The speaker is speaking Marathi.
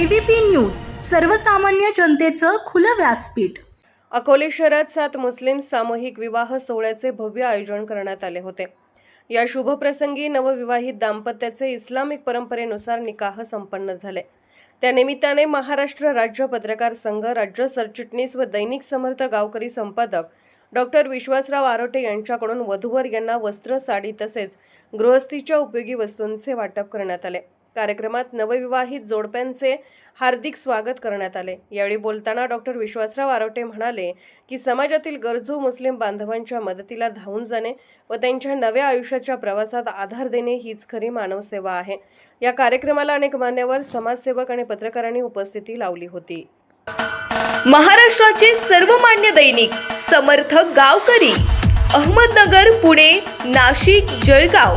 एबीपी न्यूज सर्वसामान्य जनतेचं खुलं व्यासपीठ. अकोले शहरात सात मुस्लिम सामूहिक विवाह सोहळ्याचे भव्य आयोजन करण्यात आले होते. या शुभप्रसंगी नवविवाहित दाम्पत्याचे इस्लामिक परंपरेनुसार निकाह संपन्न झाले. त्यानिमित्ताने महाराष्ट्र राज्य पत्रकार संघ राज्य सरचिटणीस व दैनिक समर्थ गावकरी संपादक डॉक्टर विश्वासराव आरोटे यांच्याकडून वधूवर यांना वस्त्र साडी तसेच गृहस्थीच्या उपयोगी वस्तूंचे वाटप करण्यात आले. कार्यक्रमात नवविवाहित जोडप्यांचे हार्दिक स्वागत करण्यात आले. यावेळी बोलताना डॉक्टर विश्वासराव आरोटे म्हणाले की समाजातील गरजू मुस्लिम बांधवांच्या मदतीला धावून जाणे व त्यांच्या नव्या आयुष्याच्या प्रवासात आधार देणे हीच खरी मानवसेवा आहे. या कार्यक्रमाला अनेक मान्यवर समाजसेवक आणि पत्रकारांनी उपस्थिती लावली होती. महाराष्ट्राचे सर्वमान्य दैनिक समर्थ गावकरी अहमदनगर पुणे नाशिक जळगाव.